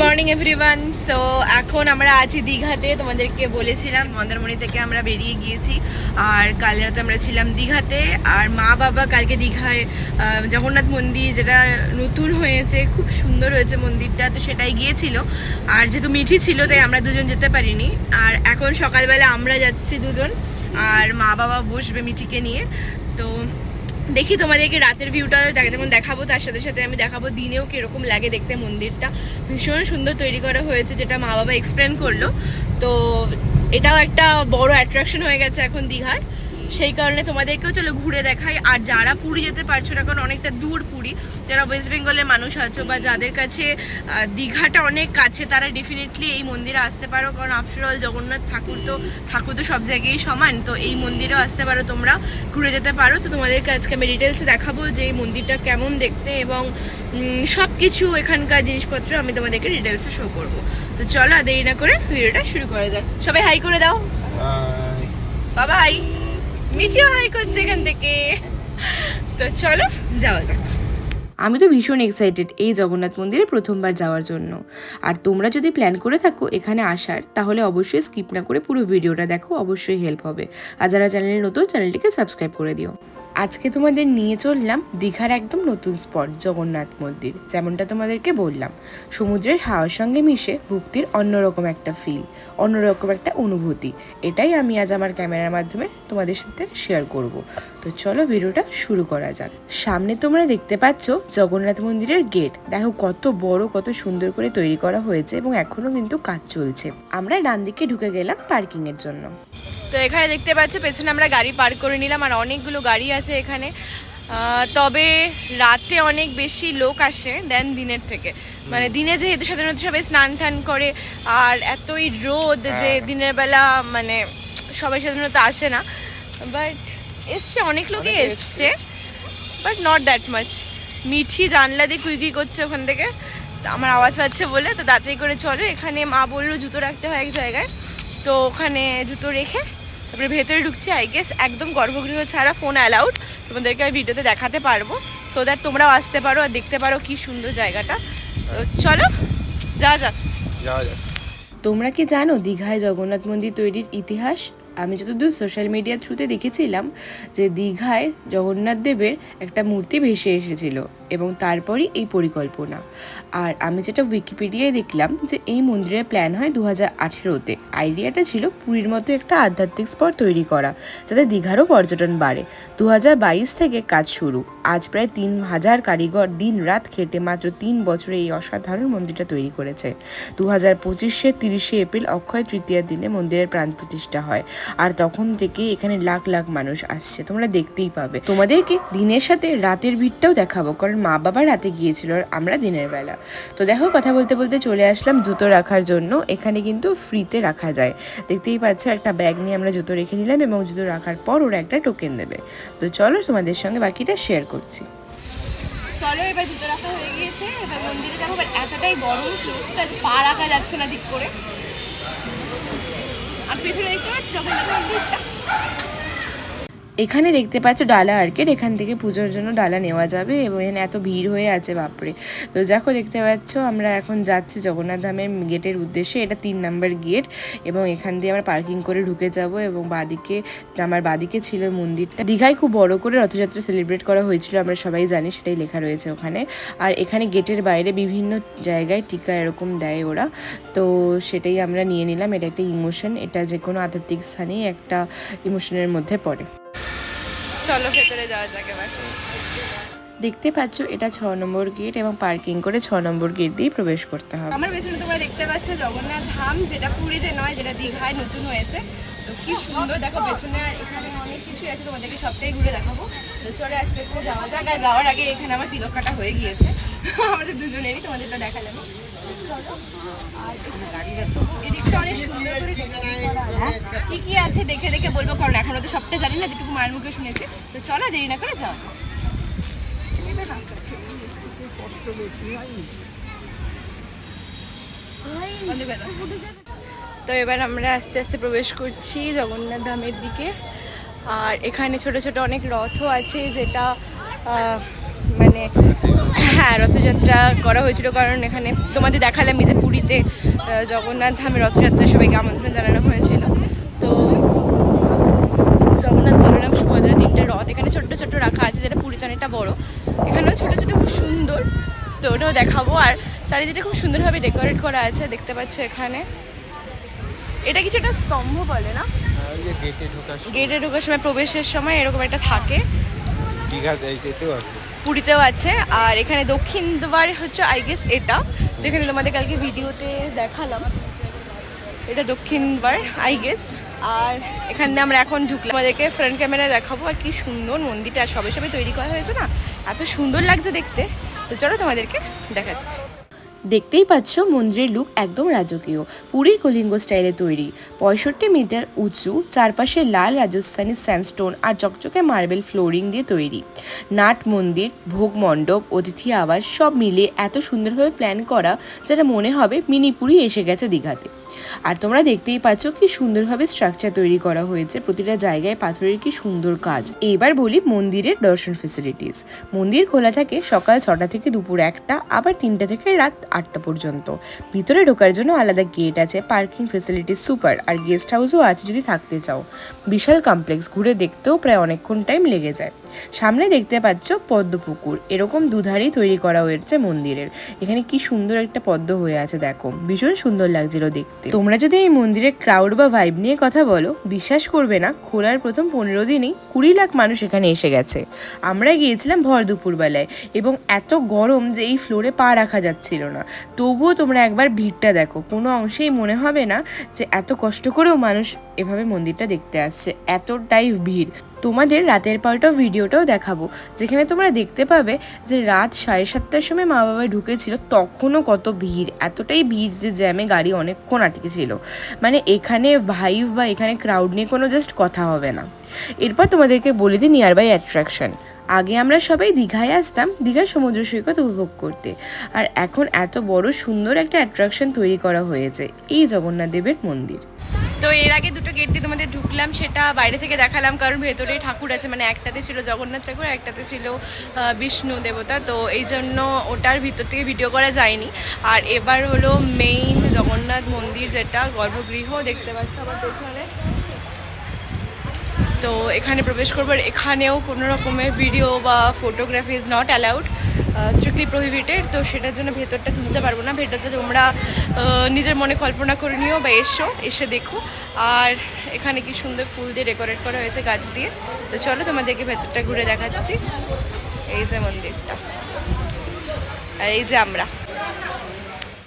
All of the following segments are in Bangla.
Morning everyone. সো এখন আমরা আছি দীঘাতে। তোমাদেরকে বলেছিলাম, মন্দারমণি থেকে আমরা বেরিয়ে গিয়েছি। আর কাল রাতে আমরা ছিলাম দীঘাতে। আর মা বাবা কালকে দীঘায় জগন্নাথ মন্দির যেটা নতুন হয়েছে, খুব সুন্দর হয়েছে মন্দিরটা, তো সেটাই গিয়েছিল। আর যেহেতু মিঠি ছিল, তাই আমরা দুজন যেতে পারিনি। আর এখন সকালবেলা আমরা যাচ্ছি দুজন। আর মা বাবা বসবে মিঠিকে নিয়ে। দেখি তোমাদেরকে রাতের ভিউটা যেমন দেখাবো, তার সাথে সাথে আমি দেখাবো দিনেও কীরকম লাগে দেখতে মন্দিরটা। ভীষণ সুন্দর তৈরি করা হয়েছে, যেটা মা বাবা এক্সপ্লেন করল। তো এটাও একটা বড় অ্যাট্রাকশন হয়ে গেছে এখন দীঘার। সেই কারণে তোমাদেরকেও চলো ঘুরে দেখাই। আর যারা পুরী যেতে পারছ না কারণ অনেকটা দূর পুরী যারা ওয়েস্ট বেঙ্গলের মানুষ আছো বা যাদের কাছে দীঘাটা অনেক কাছে তারা ডেফিনেটলি এই মন্দিরে আসতে পারো। কারণ আফটার অল জগন্নাথ ঠাকুর তো ঠাকুর তো সব জায়গায় সমান। তো এই মন্দিরেও আসতে পারো তোমরা ঘুরে যেতে পারো। তো তোমাদেরকে আজকে আমি ডিটেলসে দেখাবো যে এই মন্দিরটা কেমন দেখতে এবং সব কিছু এখানকার জিনিসপত্র আমি তোমাদেরকে ডিটেলসে শো করব। তো চলো আর দেরি না করে ভিডিওটা শুরু করা যাক। সবাই হাই করে দাও। বাবা মিঠিও হাই করছে এখান থেকে। তো চলো, যাওয়া যাক। আমি তো ভীষণ এক্সাইটেড এই জগন্নাথ মন্দিরে প্রথমবার যাওয়ার জন্য। আর তোমরা যদি প্ল্যান করে থাকো এখানে আসার, তাহলে অবশ্যই স্কিপ না করে পুরো ভিডিওটা দেখো, অবশ্যই হেল্প হবে। আর যারা চ্যানেলে নতুন চ্যানেলটিকে সাবস্ক্রাইব করে দিও। আজকে তোমাদের নিয়ে চললাম দীঘার একদম নতুন স্পট, জগন্নাথ মন্দির, যেমনটা তোমাদেরকে বললাম। সমুদ্রের হাওয়ার সঙ্গে মিশে ভক্তির অন্যরকম একটা ফিল অন্যরকম একটা অনুভূতি। এটাই আমি আজ আমার ক্যামেরার মাধ্যমে তোমাদের সাথে শেয়ার করব। তো চলো ভিডিওটা শুরু করা যাক। সামনে তোমরা দেখতে পাচ্ছ জগন্নাথ মন্দিরের গেট দেখো কত বড়, কত সুন্দর করে তৈরি করা হয়েছে এবং এখনও কিন্তু কাজ চলছে। আমরা ডান দিকে ঢুকে গেলাম পার্কিংয়ের জন্য। তো এখানে দেখতে পাচ্ছ পেছনে আমরা গাড়ি পার্ক করে নিলাম আর অনেকগুলো গাড়ি আছে এখানে। তবে রাতে অনেক বেশি লোক আসে দেন দিনের থেকে। মানে দিনে যেহেতু সাধারণত সবাই স্নান টান করে আর এতই রোদ যে দিনের বেলা মানে সবাই সাধারণত আসে না। বাট এসছে অনেক লোকই এসছে বাট নট দ্যাট মাচ মিঠি জানলা দিয়ে কুইকি করছে ওখান থেকে। আমার আওয়াজ পাচ্ছে বলে তো তাড়াতাড়ি করে চলো। এখানে মা বলল জুতো রাখতে হয় এক জায়গায়। তো ওখানে জুতো রেখে তারপরে ভেতরে ঢুকছি আই গেস একদম গর্ভগৃহ ছাড়া ফোন অ্যালাউড তোমাদেরকে আমি ভিডিওতে দেখাতে পারব সো দ্যাট তোমরাও আসতে পারো আর দেখতে পারো কি সুন্দর জায়গাটা। চলো যা যা যাওয়া যাক। তোমরা কি জানো দীঘায় জগন্নাথ মন্দির তৈরির ইতিহাস? আমি যতদূর সোশ্যাল মিডিয়ার থ্রুতে দেখেছিলাম যে দীঘায় জগন্নাথ দেবের একটা মূর্তি ভেসে এসেছিল। এবং তারপরই এই পরিকল্পনা। আর আমি যেটা উইকিপিডিয়ায় দেখলাম যে এই মন্দিরের প্ল্যান হয় দু হাজার আঠেরোতে। আইডিয়াটা ছিল পুরীর মতো একটা আধ্যাত্মিক স্পট তৈরি করা, যাতে দীঘারও পর্যটন বাড়ে। দু হাজার বাইশ থেকে কাজ শুরু। আজ প্রায় তিন হাজার কারিগর দিন রাত খেটে মাত্র তিন বছরে এই অসাধারণ মন্দিরটা তৈরি করেছে। দু হাজার পঁচিশে তিরিশে এপ্রিল অক্ষয় তৃতীয়ার দিনে মন্দিরের প্রাণ প্রতিষ্ঠা হয়। আর তখন থেকে এখানে লাখ লাখ মানুষ আসছে। তোমরা দেখতেই পাবে। তোমাদেরকে দিনের সাথে রাতের ভিড়টাও দেখাবো। কারণ মা বাবা রাতে গিয়েছিল আমরা দিনের বেলা। তো দেখো, কথা বলতে বলতে চলে আসলাম জুতো রাখার জন্য। এখানে কিন্তু ফ্রিতে রাখা যায়। দেখতেই পাচ্ছ, একটা ব্যাগ নিয়ে আমরা জুতো রেখে নিলাম এবং জুতো রাখার পর ওরা একটা টোকেন দেবে। তো চলো, তোমাদের সঙ্গে বাকিটা শেয়ার করছি। চলো, এবার জুতো রাখা হয়ে গিয়েছে। এবার মন্দিরে যাব বাট এতটাই গরম রোদটা পা রাখা যাচ্ছে না ঠিক করে। আর পেছনে দেখতে পাচ্ছি মন্দিরটা। এখানে দেখতে পাচ্ছ ডালা আর্কেড এখান থেকে পুজোর জন্য ডালা নেওয়া যাবে এবং এখানে এত ভিড় হয়ে আছে, বাপরে। তো দেখো, দেখতে পাচ্ছ আমরা এখন যাচ্ছি জগন্নাথ ধামের গেটের উদ্দেশ্যে, এটা তিন নাম্বার গেট এবং এখান দিয়ে আমরা পার্কিং করে ঢুকে যাব এবং বাদিকে, আমার বাদিকে ছিল মন্দিরটা। দীঘায় খুব বড় করে রথযাত্রা সেলিব্রেট করা হয়েছিল, আমরা সবাই জানি, সেটাই লেখা রয়েছে ওখানে। আর এখানে গেটের বাইরে বিভিন্ন জায়গায় টিকা এরকম দেয় ওরা। তো সেটাই আমরা নিয়ে নিলাম, এটা একটা ইমোশন এটা যে কোনো আধ্যাত্মিক স্থানেই একটা ইমোশনের মধ্যে পড়ে। চলো ভেতরে যাওয়া যাক এবার। দেখতে পাচ্ছ এটা ছ নম্বর গেট এবং পার্কিং করে ছ নম্বর গেট দিয়ে প্রবেশ করতে হবে। আমার পেছনে তোমরা দেখতে পাচ্ছ জগন্নাথ ধাম যেটা পুরীতে নয় যেটা দীঘায় নতুন হয়েছে। তো কি সুন্দর দেখো পেছনে আর এখানে অনেক কিছু আছে তোমাদেরকে সবটাই ঘুরে দেখাবো। তো চলে আস্তে আস্তে যাওয়া যাক। আর যাওয়ার আগে এখানে আমার তিলক কাটা হয়ে গিয়েছে। আমাদের দুজনেরই তোমাদেরটা দেখালাম কি কি আছে। দেখে দেখে বলব, কারণ এখনও তো সবটা জানি না, যেটুকু মায়ের মুখে শুনেছি। তো চলো, দেরি না করে যাও। তো এবার আমরা আস্তে আস্তে প্রবেশ করছি জগন্নাথ ধামের দিকে। আর এখানে ছোট ছোট অনেক রথও আছে, যেটা মানে হ্যাঁ রথযাত্রা করা হয়েছিল কারণ এখানে তোমাদের দেখালাম যে পুরীতে জগন্নাথ ধামে রথযাত্রা সবাইকে আমন্ত্রণ জানানো হয়েছিল। তো জগন্নাথ বলরাম সুভদ্রা তিনটে রথ এখানে ছোট্ট ছোট্ট রাখা আছে যেটা পুরীতে অনেকটা বড়। এখানেও ছোট ছোট খুব সুন্দর তো ওটাও দেখাবো। আর চারিদিকে খুব সুন্দরভাবে ডেকোরেট করা আছে দেখতে পাচ্ছ এখানে। এটা কিছু একটা স্তম্ভ বলে না? গেটে ঢোকার সময়। গেটে ঢোকার সময় প্রবেশের সময় এরকম একটা থাকে। দীঘা এতেও আছে। পুরীতেও আছে। আর এখানে দক্ষিণ দুবার হচ্ছে আই গেস এটা। যেখানে তোমাদের কালকে ভিডিওতে দেখালাম। এটা দক্ষিণ দ্বার আই গেস আর এখানে আমরা এখন ঢুকলাম। আমাদেরকে ফ্রন্ট ক্যামেরায় দেখাবো আর কি সুন্দর মন্দিরটা। সবে সবে তৈরি করা হয়েছে না? এত সুন্দর লাগছে দেখতে। তো চলো তোমাদেরকে দেখাচ্ছি। দেখতেই পাচ্ছ মন্দিরের লুক একদম রাজকীয়। পুরীর কলিঙ্গ স্টাইলে তৈরি। পঁয়ষট্টি মিটার উঁচু, চারপাশে লাল রাজস্থানী স্যান্ডস্টোন আর চকচকে মার্বেল ফ্লোরিং দিয়ে তৈরি। নাট মন্দির, ভোগ মণ্ডপ, অতিথি আবাস সব মিলিয়ে এত সুন্দরভাবে প্ল্যান করা যেটা মনে হবে মিনি পুরী এসে গেছে দীঘাতে। আর তোমরা দেখতেই পাচ্ছ কি সুন্দরভাবে স্ট্রাকচার তৈরি করা হয়েছে। প্রতিটা জায়গায় পাথরের কি সুন্দর কাজ। এবার বলি মন্দিরের দর্শন ফেসিলিটিস মন্দির খোলা থাকে সকাল ছটা থেকে দুপুর একটা, আবার তিনটা থেকে রাত আটটা পর্যন্ত। ভিতরে ঢোকার জন্য আলাদা গেট আছে পার্কিং ফেসিলিটিস সুপার আর গেস্ট হাউসও আছে যদি থাকতে চাও। বিশাল কমপ্লেক্স ঘুরে দেখতেও প্রায় অনেকক্ষণ টাইম লেগে যায়। সামনে দেখতে পাচ্ছ পদ্মপুকুর এরকম দুধারেই তৈরি করা হয়েছে মন্দিরের। এখানে কি সুন্দর একটা পদ্ম হয়ে আছে, দেখো। ভীষণ সুন্দর লাগছিল দেখতে। তোমরা যদি এই মন্দিরের ক্রাউড বা ভাইব নিয়ে কথা বলো, বিশ্বাস করবে না, খোলার প্রথম পনেরো দিনেই কুড়ি লাখ মানুষ এখানে এসে গেছে। আমরা গিয়েছিলাম ভর দুপুরবেলায় এবং এত গরম যে এই ফ্লোরে পা রাখা যাচ্ছিল না। তবুও তোমরা একবার ভিড়টা দেখো। কোনো অংশেই মনে হবে না যে এত কষ্ট করেও মানুষ এভাবে মন্দিরটা দেখতে আসছে। এতটাই ভিড়। তোমাদের রাতের পাল্টাও ভিডিওটাও দেখাবো। যেখানে তোমরা দেখতে পাবে যে রাত সাড়ে সাতটার সময় মা বাবা ঢুকেছিল, তখনও কত ভিড়। এতটাই ভিড় যে জ্যামে গাড়ি অনেকক্ষণ আটকেছিল। মানে এখানে ভাইভ বা এখানে ক্রাউড নিয়ে কোনো জাস্ট কথা হবে না। এরপর তোমাদেরকে বলে দিই নিয়ার বাই অ্যাট্রাকশন আগে আমরা সবাই দীঘায় আসতাম, দীঘার সমুদ্র সৈকত উপভোগ করতে। আর এখন এত বড় সুন্দর একটা অ্যাট্রাকশন তৈরি করা হয়েছে, এই জগন্নাথ দেবের মন্দির। তো এর আগে দুটো গেট দিয়ে তোমাদের ঢুকলাম, সেটা বাইরে থেকে দেখালাম, কারণ ভেতরে ঠাকুর আছে মানে একটাতে ছিল জগন্নাথ ঠাকুর একটাতে ছিল বিষ্ণু দেবতা, তো এই জন্য ওটার ভিতর থেকে ভিডিও করা যায়নি। আর এবার হলো মেইন জগন্নাথ মন্দির যেটা, গর্ভগৃহ, দেখতে পাচ্ছ আমার পেছনে। তো এখানে প্রবেশ করবার, এখানেও কোনো রকমের ভিডিও বা photography is not allowed strictly prohibited তো সেটার জন্য ভেতরটা তুলতে পারব না। ভেতরটা তোমরা নিজের মনে কল্পনা করে নিও বা এসো, এসে দেখো। আর এখানে কি সুন্দর ফুল দিয়ে ডেকোরেট করা হয়েছে গাছ দিয়ে। তো চলো তোমাদেরকে ভেতরটা ঘুরে দেখাচ্ছি। এই যে মন্দিরটা। আর এই যে আমরা।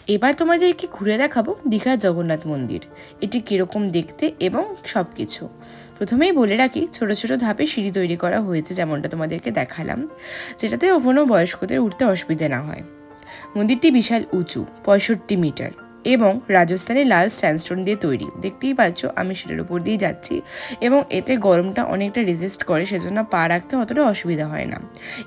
এবার তোমাদেরকে ঘুরে দেখাবো দীঘার জগন্নাথ মন্দির। এটি কীরকম দেখতে এবং সব কিছু প্রথমেই বলে রাখি, ছোট ছোট ধাপে সিঁড়ি তৈরি করা হয়েছে যেমনটা তোমাদেরকে দেখালাম, যেটাতে কোনো বয়স্কদের উঠতে অসুবিধে না হয়। মন্দিরটি বিশাল উঁচু, পঁয়ষট্টি মিটার। এবং রাজস্থানের লাল স্ট্যান্ডস্টোন দিয়ে তৈরি। দেখতেই পাচ্ছ, আমি সেটার উপর দিয়ে যাচ্ছি এবং এতে গরমটা অনেকটা রেজিস্ট করে, সেজন্য পা রাখতে অতটা অসুবিধা হয় না।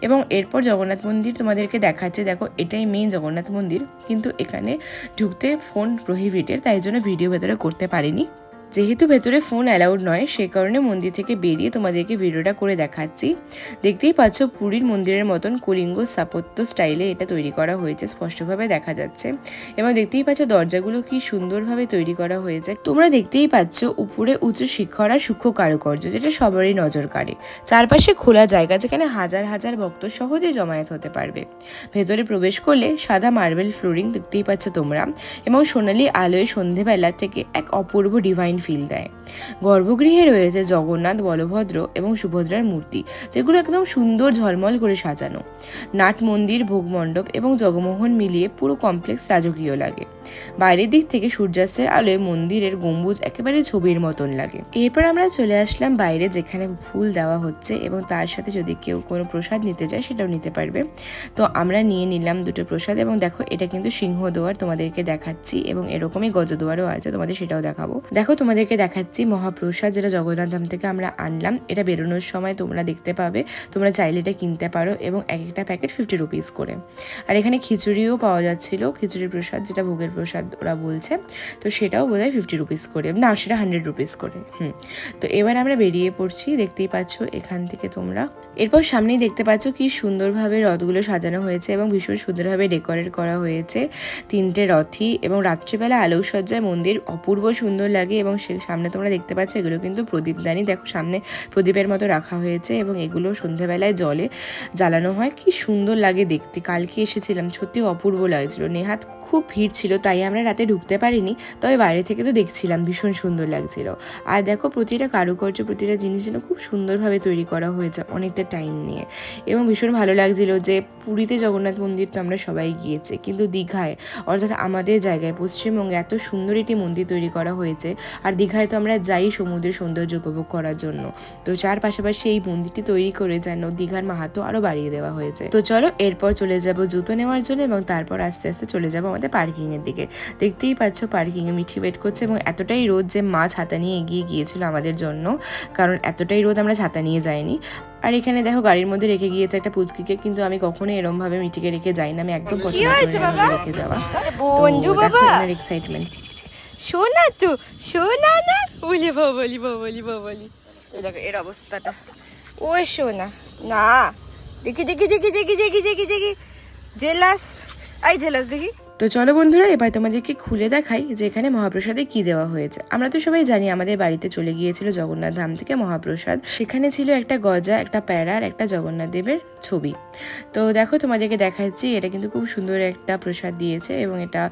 এবং এরপর জগন্নাথ মন্দির তোমাদেরকে দেখাচ্ছে, দেখো, এটাই মেন জগন্নাথ মন্দির। কিন্তু এখানে ঢুকতে ফোন প্রহিবিটেড তাই জন্য ভিডিও ভেতরে করতে পারিনি। যেহেতু ভেতরে ফোন অ্যালাউড নয়, সে কারণে মন্দির থেকে বেরিয়ে তোমাদেরকে ভিডিওটা করে দেখাচ্ছি। দেখতেই পাচ্ছ পুরীর মন্দিরের মতন কলিঙ্গ স্থাপত্য স্টাইলে এটা তৈরি করা হয়েছে, স্পষ্টভাবে দেখা যাচ্ছে। এবং দেখতেই পাচ্ছ দরজাগুলো কি সুন্দরভাবে তৈরি করা হয়েছে। তোমরা দেখতেই পাচ্ছ উপরে উঁচু শিখর আর সূক্ষ্ম কারুকার্য, যেটা সবারই নজর কাড়ে। চারপাশে খোলা জায়গা, যেখানে হাজার হাজার ভক্ত সহজেই জমায়েত হতে পারবে। ভেতরে প্রবেশ করলে সাদা মার্বেল ফ্লোরিং দেখতেই পাচ্ছ তোমরা। এবং সোনালি আলোয় সন্ধেবেলা থেকে এক অপূর্ব ডিভাইন ফিল দেয়। গর্ভগৃহে রয়েছে জগন্নাথ, বলভদ্র এবং সুভদ্রার মূর্তি, যেগুলো একদম সুন্দর ঝলমল করে সাজানো। নাট মন্দির ভোগমণ্ডপ এবং জগমোহন মিলিয়ে পুরো কমপ্লেক্স রাজকীয় লাগে। বাইরের দিক থেকে সূর্যাস্তের আলোয় মন্দিরের গম্বুজ একেবারে ছবির মতন লাগে। এরপর আমরা চলে আসলাম বাইরে যেখানে ফুল দেওয়া হচ্ছে এবং তার সাথে যদি কেউ কোনো প্রসাদ নিতে চায় সেটাও নিতে পারবে। তো আমরা নিয়ে নিলাম দুটো প্রসাদ এবং দেখো এটা কিন্তু সিংহদুয়ার তোমাদেরকে দেখাচ্ছি এবং এরকমই গজদুয়ারও আছে, তোমাদের সেটাও দেখাবো। দেখো তোমাদেরকে দেখাচ্ছি মহাপ্রসাদ, যেটা জগন্নাথ ধাম থেকে আমরা আনলাম। এটা বেরোনোর সময় তোমরা দেখতে পাবে। তোমরা চাইলে এটা কিনতে পারো এবং এক একটা প্যাকেট ফিফটি রুপিস করে। আর এখানে খিচুড়িও পাওয়া যাচ্ছিল খিচুড়ি প্রসাদ, যেটা ভোগের প্রসাদ ওরা বলছে। তো সেটাও বোধ হয় ফিফটি রুপিস করে। না, সেটা হান্ড্রেড রুপিস করে। হুম। তো এবার আমরা বেরিয়ে পড়ছি, দেখতেই পাচ্ছ এখান থেকে তোমরা এরপর সামনেই দেখতে পাচ্ছ কি সুন্দরভাবে রথগুলো সাজানো হয়েছে এবং ভীষণ সুন্দরভাবে ডেকোরেট করা হয়েছে তিনটে রথই এবং রাত্রিবেলা আলোকসজ্জায় মন্দির অপূর্ব সুন্দর লাগে এবং সে সামনে তোমরা দেখতে পাচ্ছ এগুলো কিন্তু প্রদীপদানি দেখো সামনে প্রদীপের মতো রাখা হয়েছে এবং এগুলো সন্ধ্যেবেলায় জলে জ্বালানো হয়। কি সুন্দর লাগে দেখতে। কালকে এসেছিলাম সত্যি অপূর্ব লাগছিল। নেহাত খুব ভিড় ছিল, তাই আমরা রাতে ঢুকতে পারিনি, তবে বাইরে থেকে তো দেখছিলাম, ভীষণ সুন্দর লাগছিল। আর দেখো প্রতিটা কারুকার্য, প্রতিটা জিনিস যেন খুব সুন্দরভাবে তৈরি করা হয়েছে। অনেকটা টাইম নিয়ে। এবং ভীষণ ভালো লাগছিল যে পুরীতে জগন্নাথ মন্দির তো আমরা সবাই গিয়েছি, কিন্তু দীঘায়, অর্থাৎ আমাদের জায়গায়, পশ্চিমবঙ্গে এত সুন্দর একটি মন্দির তৈরি করা হয়েছে, আর দীঘায় তো আমরা যাই সমুদ্রের সৌন্দর্য উপভোগ করার জন্য। তো যার পাশাপাশি এই মন্দিরটি তৈরি করে যেন দীঘার মাহাতো আরও বাড়িয়ে দেওয়া হয়েছে। তো চলো এরপর চলে যাব জুতো নেওয়ার জন্য এবং তারপর আস্তে আস্তে চলে যাব আমাদের পার্কিংয়ের দিকে। দেখতেই পাচ্ছ পার্কিংয়ে মিঠি ওয়েট করছে এবং এতটাই রোদ যে মা ছাতা নিয়ে এগিয়ে গিয়েছিল আমাদের জন্য, কারণ এতটাই রোদ আমরা ছাতা নিয়ে যাইনি। আর এখানে দেখো গাড়ির মধ্যে রেখে গিয়েছে একটা পুচকিকে কিন্তু আমি কখনো এরম ভাবে মিঠিকে রেখে যাই না আমি একদম পছন্দ করি না রেখে যাওয়া। বন্ধু বাবা। এক্সাইটমেন্ট শোনা তো শোনা না? বলি বলি বলি বলি এই দেখো এর অবস্থাটা। ও শোনা না। দেখি দেখি দেখি দেখি দেখি দেখি দেখি জেলাস আই জেলাস দেখি। তো চলো বন্ধুরা, এবার তোমাদেরকে খুলে দেখাই যে এখানে মহাপ্রসাদে কি দেওয়া হয়েছে। আমরা তো সবাই জানি আমাদের বাড়িতে চলে গিয়েছিল জগন্নাথ ধাম থেকে মহাপ্রসাদ। সেখানে ছিল একটা গজা, একটা প্যারা আর একটা জগন্নাথ দেবের ছবি। তো দেখো, তোমাদেরকে দেখাচ্ছি, এটা কিন্তু খুব সুন্দর একটা প্রসাদ দিয়েছে এবং এটা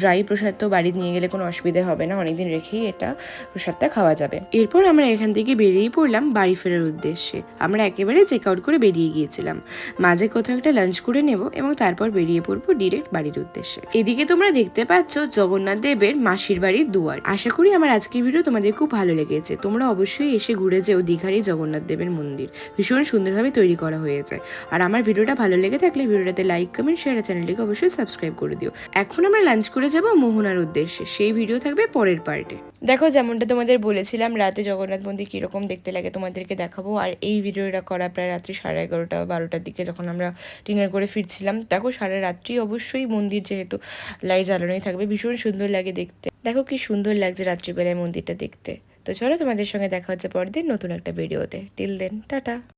ড্রাই প্রসাদ তো বাড়ি নিয়ে গেলে কোনো অসুবিধা হবে না, অনেকদিন রেখেই এটা প্রসাদটা খাওয়া যাবে। এরপর আমরা এখান থেকে বেরিয়ে পড়লাম বাড়ি ফেরার উদ্দেশ্যে। আমরা একেবারে চেক আউট করে বেরিয়ে গিয়েছিলাম। মাঝে কোথাও একটা লাঞ্চ করে নেব এবং তারপর বেরিয়ে পড়ব ডিরেক্ট বাড়ির উদ্দেশ্যে। এদিকে তোমরা দেখতে পাচ্ছ জগন্নাথ দেবের মাসির বাড়ির দুয়ার। আশা করি আমার আজকের ভিডিও তোমাদের খুব ভালো লেগেছে। তোমরা অবশ্যই এসে ঘুরে যেও দীঘারই জগন্নাথ দেবের মন্দির। ভীষণ সুন্দরভাবে তৈরি করা হয়েছে। আর আমার ভিডিওটা ভালো লেগে থাকলে ভিডিওটাতে লাইক কমেন্ট শেয়ার চ্যানেলটিকে অবশ্যই সাবস্ক্রাইব করে দিও। এখন আমরা লাঞ্চ করে যাব মোহনার উদ্দেশ্যে। সেই ভিডিও থাকবে পরের পার্টে দেখো যেমনটা তোমাদের বলেছিলাম, রাতে জগন্নাথ মন্দির কীরকম দেখতে লাগে তোমাদেরকে দেখাবো। আর এই ভিডিওটা করা প্রায় রাত্রি সাড়ে এগারোটা বারোটার দিকে যখন আমরা ডিনার করে ফিরছিলাম, দেখো সারা রাত্রি অবশ্যই মন্দির যেহেতু লাইট জ্বালানোই থাকবে। ভীষণ সুন্দর লাগে দেখতে। দেখো কি সুন্দর লাগছে রাত্রিবেলায় মন্দিরটা দেখতে। তো চলো তোমাদের সঙ্গে দেখা হচ্ছে পরদিন নতুন একটা ভিডিওতে টিল দেন টাটা।